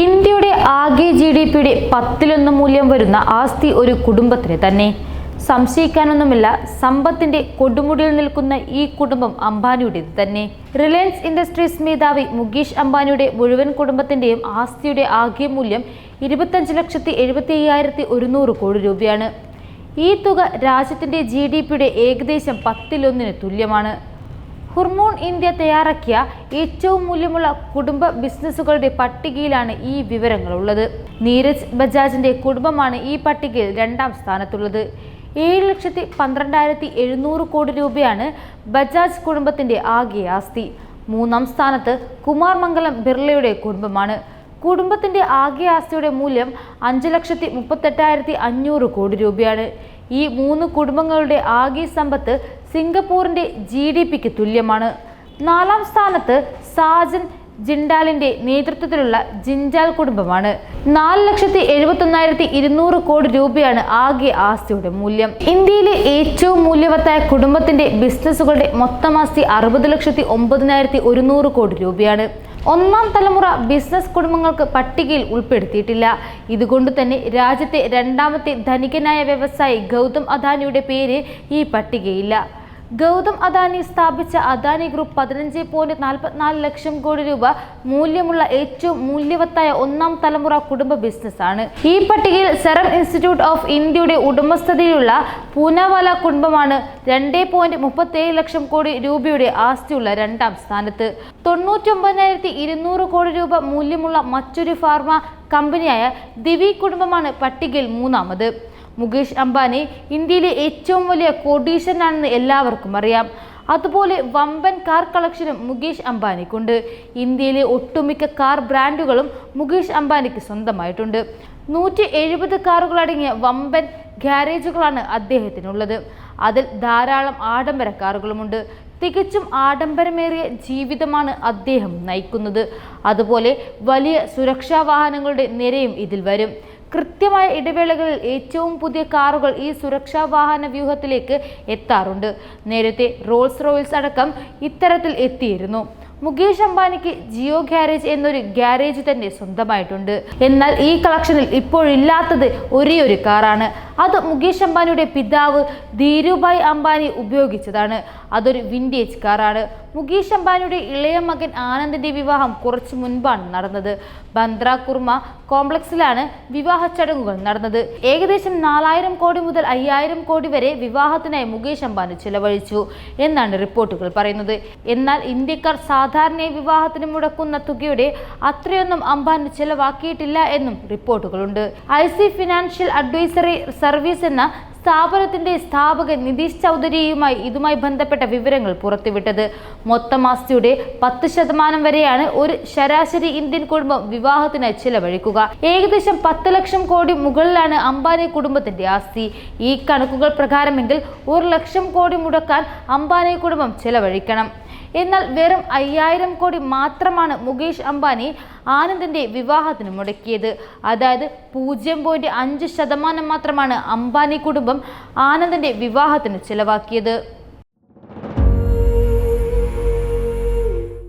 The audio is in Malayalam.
ഇന്ത്യയുടെ ആകെ ജി ഡി പിയുടെ പത്തിലൊന്ന് മൂല്യം വരുന്ന ആസ്തി ഒരു കുടുംബത്തിന് തന്നെ. സംശയിക്കാനൊന്നുമില്ല സമ്പത്തിന്റെ കൊടുമുടിയിൽ നിൽക്കുന്ന ഈ കുടുംബം അംബാനിയുടേത് തന്നെ. റിലയൻസ് ഇൻഡസ്ട്രീസ് മേധാവി മുകേഷ് അംബാനിയുടെ മുഴുവൻ കുടുംബത്തിന്റെയും ആസ്തിയുടെ ആകെ മൂല്യം ഇരുപത്തഞ്ച് ലക്ഷത്തി എഴുപത്തി അയ്യായിരത്തി ഒരുന്നൂറ് കോടി രൂപയാണ്. ഈ തുക രാജ്യത്തിന്റെ ജി ഡി പിയുടെ ഏകദേശം പത്തിലൊന്നിന് തുല്യമാണ്. ഹുർമോൺ ഇന്ത്യ തയ്യാറാക്കിയ ഏറ്റവും മൂല്യമുള്ള കുടുംബ ബിസിനസ്സുകളുടെ പട്ടികയിലാണ് ഈ വിവരങ്ങളുള്ളത്. നീരജ് ബജാജിന്റെ കുടുംബമാണ് ഈ പട്ടികയിൽ രണ്ടാം സ്ഥാനത്തുള്ളത്. ഏഴ് ലക്ഷത്തി പന്ത്രണ്ടായിരത്തി എഴുന്നൂറ് കോടി രൂപയാണ് ബജാജ് കുടുംബത്തിന്റെ ആകെ ആസ്തി. മൂന്നാം സ്ഥാനത്ത് കുമാർ മംഗലം ബിർളയുടെ കുടുംബമാണ്. കുടുംബത്തിന്റെ ആകെ ആസ്തിയുടെ മൂല്യം അഞ്ച് ലക്ഷത്തി മുപ്പത്തെട്ടായിരത്തി അഞ്ഞൂറ് കോടി രൂപയാണ്. ഈ മൂന്ന് കുടുംബങ്ങളുടെ ആകെ സമ്പത്ത് സിംഗപ്പൂരിന്റെ ജി ഡി പിക്ക് തുല്യമാണ്. നാലാം സ്ഥാനത്ത് സാജൻ ജിൻഡാലിന്റെ നേതൃത്വത്തിലുള്ള ജിൻഡാൽ കുടുംബമാണ്. നാല് ലക്ഷത്തി എഴുപത്തൊന്നായിരത്തി ഇരുന്നൂറ് കോടി രൂപയാണ് ആകെ ആസ്തിയുടെ മൂല്യം. ഇന്ത്യയിലെ ഏറ്റവും മൂല്യവത്തായ കുടുംബത്തിന്റെ ബിസിനസ്സുകളുടെ മൊത്തം ആസ്തി അറുപത് ലക്ഷത്തി ഒമ്പതിനായിരത്തി ഒരുന്നൂറ് കോടി രൂപയാണ്. ഒന്നാം തലമുറ ബിസിനസ് കുടുംബങ്ങൾക്ക് പട്ടികയിൽ ഉൾപ്പെടുത്തിയിട്ടില്ല. ഇതുകൊണ്ട് തന്നെ രാജ്യത്തെ രണ്ടാമത്തെ ധനികനായ വ്യവസായി ഗൗതം അദാനിയുടെ പേര് ഈ പട്ടികയില്ല. ഗൗതം അദാനി സ്ഥാപിച്ച അദാനി ഗ്രൂപ്പ് പതിനഞ്ച് പോയിന്റ് നാൽപ്പത്തിനാല് ലക്ഷം കോടി രൂപ മൂല്യമുള്ള ഏറ്റവും മൂല്യവത്തായ ഒന്നാം തലമുറ കുടുംബ ബിസിനസ്സാണ്. ഈ പട്ടികയിൽ സെറം ഇൻസ്റ്റിറ്റ്യൂട്ട് ഓഫ് ഇന്ത്യയുടെ ഉടമസ്ഥതയിലുള്ള പൂനാവാല കുടുംബമാണ് രണ്ട് പോയിന്റ് മുപ്പത്തേഴ് ലക്ഷം കോടി രൂപയുടെ ആസ്തിയുള്ള രണ്ടാം സ്ഥാനത്ത്. തൊണ്ണൂറ്റി ഒമ്പതിനായിരത്തി ഇരുന്നൂറ് കോടി രൂപ മൂല്യമുള്ള മറ്റൊരു ഫാർമ കമ്പനിയായ ദിവി കുടുംബമാണ് പട്ടികയിൽ മൂന്നാമത്. മുകേഷ് അംബാനി ഇന്ത്യയിലെ ഏറ്റവും വലിയ കോടീശ്വരനാണെന്ന് എല്ലാവർക്കും അറിയാം. അതുപോലെ വമ്പൻ കാർ കളക്ഷനും മുകേഷ് അംബാനിക്കുണ്ട്. ഇന്ത്യയിലെ ഒട്ടുമിക്ക കാർ ബ്രാൻഡുകളും മുകേഷ് അംബാനിക്ക് സ്വന്തമായിട്ടുണ്ട്. നൂറ്റി എഴുപത് കാറുകളടങ്ങിയ വമ്പൻ ഗ്യാരേജുകളാണ് അദ്ദേഹത്തിനുള്ളത്. അതിൽ ധാരാളം ആഡംബര കാറുകളുമുണ്ട്. തികച്ചും ആഡംബരമേറിയ ജീവിതമാണ് അദ്ദേഹം നയിക്കുന്നത്. അതുപോലെ വലിയ സുരക്ഷാ വാഹനങ്ങളുടെ നിരയും ഇതിൽ വരും. കൃത്യമായ ഇടവേളകളിൽ ഏറ്റവും പുതിയ കാറുകൾ ഈ സുരക്ഷാ വാഹന വ്യൂഹത്തിലേക്ക് എത്താറുണ്ട്. നേരത്തെ റോൾസ് റോയ്സ് അടക്കം ഇത്തരത്തിൽ എത്തിയിരുന്നു. മുകേഷ് അംബാനിക്ക് ജിയോ ഗ്യാരേജ് എന്നൊരു ഗ്യാരേജ് തന്നെ സ്വന്തമായിട്ടുണ്ട്. എന്നാൽ ഈ കളക്ഷനിൽ ഇപ്പോഴില്ലാത്തത് ഒരേ ഒരു കാറാണ്. അത് മുകേഷ് അംബാനിയുടെ പിതാവ് ധീരുഭായ് അംബാനി ഉപയോഗിച്ചതാണ്. അതൊരു വിന്റേജ് കാറാണ് മുകേഷ് അംബാനിയുടെ ഇളയ മകൻ ആനന്ദിന്റെ വിവാഹം കുറച്ചു മുൻപാണ് നടന്നത്. ബന്ദ്ര കുർമ കോംപ്ലക്സിലാണ് വിവാഹ ചടങ്ങുകൾ നടന്നത്. ഏകദേശം നാലായിരം കോടി മുതൽ അയ്യായിരം കോടി വരെ വിവാഹത്തിനായി മുകേഷ് അംബാനി ചിലവഴിച്ചു എന്നാണ് റിപ്പോർട്ടുകൾ പറയുന്നത്. എന്നാൽ ഇന്ത്യക്കാർ സാധാരണയായി വിവാഹത്തിന് മുടക്കുന്ന തുകയുടെ അത്രയൊന്നും അംബാനി ചിലവാക്കിയിട്ടില്ല എന്നും റിപ്പോർട്ടുകളുണ്ട്. I C financial advisory service എന്ന സ്ഥാപനത്തിന്റെ സ്ഥാപകൻ നിതീഷ് ചൗധരിയുമായി ഇതുമായി ബന്ധപ്പെട്ട വിവരങ്ങൾ പുറത്തുവിട്ടത്. മൊത്തം ആസ്തിയുടെ പത്ത് ശതമാനം വരെയാണ് ഒരു ശരാശരി ഇന്ത്യൻ കുടുംബം വിവാഹത്തിന് ചിലവഴിക്കുക. ഏകദേശം പത്ത് ലക്ഷം കോടി മുകളിലാണ് അംബാനി കുടുംബത്തിന്റെ ആസ്തി. ഈ കണക്കുകൾ പ്രകാരമെങ്കിൽ ഒരു ലക്ഷം കോടി മുടക്കാൻ അംബാനി കുടുംബം ചിലവഴിക്കണം. എന്നാൽ വെറും അയ്യായിരം കോടി മാത്രമാണ് മുകേഷ് അംബാനി ആനന്ദിന്റെ വിവാഹത്തിന് മുടക്കിയത്. അതായത് പൂജ്യം പോയിന്റ് അഞ്ച് ശതമാനം മാത്രമാണ് അംബാനി കുടുംബം ആനന്ദിന്റെ വിവാഹത്തിന് ചിലവാക്കിയത്.